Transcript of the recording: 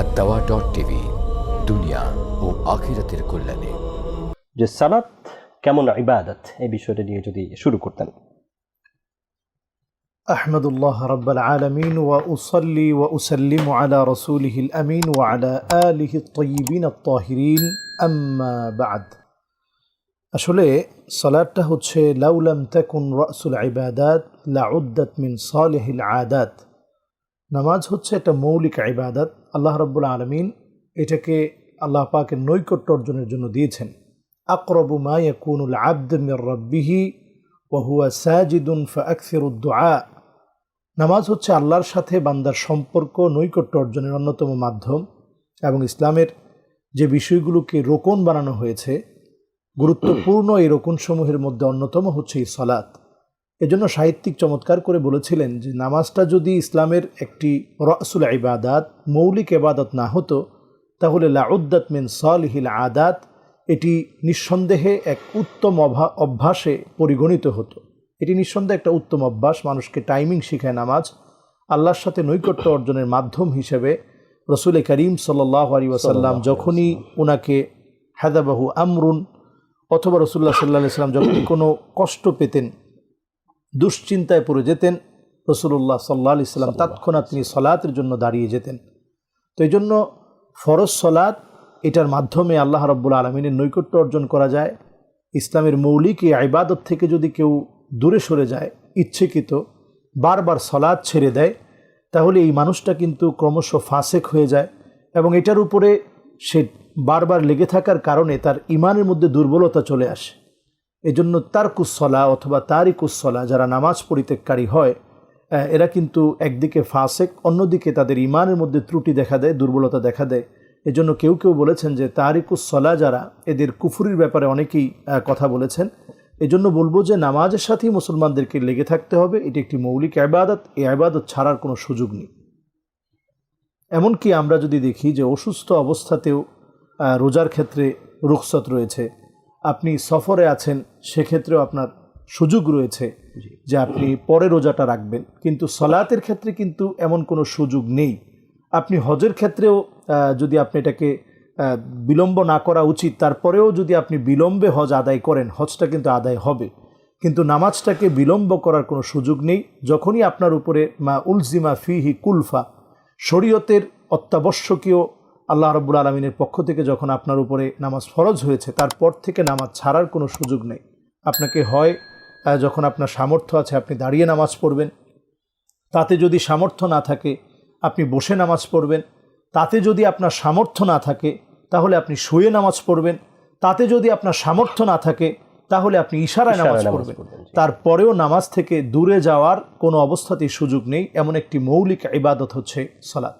আর দাওয়া dot TV দুনিয়া ও আখিরাতের কল্যাণে যে সালাত কেমন ইবাদত এই বিষয়টা নিয়ে যদি শুরু করতেন أحمد الله رب العالمين وأصلي وأسلم على رسوله الأمين وعلى آله الطيبين الطاهرين أما بعد আসলে সালাদটা হচ্ছে লাউলাম তাকুন রাসুল ইবাদাত লাউদ্দাত মিন সালেহিল আদাত নামাজ হচ্ছে একটা মৌলিক ইবাদত। আল্লাহ রব্বুল আলমিন এটাকে আল্লাহ পাকের নৈকট্য অর্জনের জন্য দিয়েছেন। আকরবু মা ইয়াকুনুল আব্দ মির রব্বিহি ওহুয়া সাজিদুন ফাকসিরুদ্দোয়া নামাজ হচ্ছে আল্লাহর সাথে বান্দার সম্পর্ক, নৈকট্য অর্জনের অন্যতম মাধ্যম এবং ইসলামের যে বিষয়গুলোকে রোকন বানানো হয়েছে, গুরুত্বপূর্ণ এই রোকনসমূহের মধ্যে অন্যতম হচ্ছে এই সলাৎ এজন্য সাহিত্যিক চমৎকার করে বলেছিলেন যে নামাজটা যদি ইসলামের একটি রসুল ইবাদাত মৌলিক এবাদত না হতো তাহলে লাউদ্দাত মিন সলহিল আদাত এটি নিঃসন্দেহে এক উত্তম অভা- অভ্যাসে পরিগণিত হতো। এটি নিঃসন্দেহে একটা উত্তম অভ্যাস মানুষকে টাইমিং শিখায় নামাজ আল্লাহর সাথে নৈকট্য অর্জনের মাধ্যম হিসেবে রসুল করিম সাল্লাহ আলী ওয়াসাল্লাম যখনই ওনাকে হাদাবাহু আমরুন অথবা রসুল্লাহ সাল্লাহ সাল্লাম যখনই কোনো কষ্ট পেতেন দুশ্চিন্তায় পড়ে যেতেন। রসুল্লাহ সাল্লাহ আলি সাল্লাম তৎক্ষণাৎ তিনি সলাতের জন্য দাঁড়িয়ে যেতেন। তো এই জন্য ফরজ সলাত এটার মাধ্যমে আল্লাহ রব্বুল আলমিনের নৈকট্য অর্জন করা যায়। ইসলামের মৌলিক এই আইবাদত থেকে যদি কেউ দূরে সরে যায় ইচ্ছেকৃত বারবার সলাদ ছেড়ে দেয় তাহলে এই মানুষটা কিন্তু ক্রমশ ফাঁসেক হয়ে যায় এবং এটার উপরে সে বারবার লেগে থাকার কারণে তার ইমানের মধ্যে দুর্বলতা চলে আসে। এজন্য তার কুসলা অথবা তারই কুসলা যারা নামাজ পরিত্যাগকারী হয় এরা কিন্তু একদিকে ফাসেক, অন্যদিকে তাদের ইমানের মধ্যে ত্রুটি দেখা দেয়, দুর্বলতা দেখা দেয়। এজন্য কেউ কেউ বলেছেন যে তারিকুসলা যারা, এদের কুফুরির ব্যাপারে অনেকেই কথা বলেছেন। এজন্য বলব যে নামাজের সাথেই মুসলমানদেরকে লেগে থাকতে হবে, এটি একটি মৌলিক আবাদত এই আবাদত ছাড়ার কোনো সুযোগ নেই। এমনকি আমরা যদি দেখি যে অসুস্থ অবস্থাতেও রোজার ক্ষেত্রে রুখসত রয়েছে আপনি সফরে আছেন সেক্ষেত্রেও আপনার সুযোগ রয়েছে যে আপনি পরে রোজাটা রাখবেন। কিন্তু সলাতের ক্ষেত্রে কিন্তু এমন কোনো সুযোগ নেই। আপনি হজের ক্ষেত্রেও যদি আপনি এটাকে বিলম্ব না করা উচিত তারপরেও যদি আপনি বিলম্বে হজ আদায় করেন হজটা কিন্তু আদায় হবে। কিন্তু নামাজটাকে বিলম্ব করার কোনো সুযোগ নেই। যখনই আপনার উপরে মা উলজিমা ফিহি কুলফা শরীয়তের অত্যাবশ্যকীয় আল্লাহ রব্বুল আলমিনের পক্ষ থেকে যখন আপনার উপরে নামাজ ফরজ হয়েছে তারপর থেকে নামাজ ছাড়ার কোনো সুযোগ নেই। আপনাকে হয় যখন আপনার সামর্থ্য আছে আপনি দাঁড়িয়ে নামাজ পড়বেন। তাতে যদি সামর্থ্য না থাকে আপনি বসে নামাজ পড়বেন। তাতে যদি আপনার সামর্থ্য না থাকে তাহলে আপনি শুয়ে নামাজ পড়বেন। তাতে যদি আপনার সামর্থ্য না থাকে তাহলে আপনি ইশারায় নামাজ পড়বেন। তারপরেও নামাজ থেকে দূরে যাওয়ার কোনো অবস্থাতেই সুযোগ নেই। এমন একটি মৌলিক ইবাদত হচ্ছে সলাৎ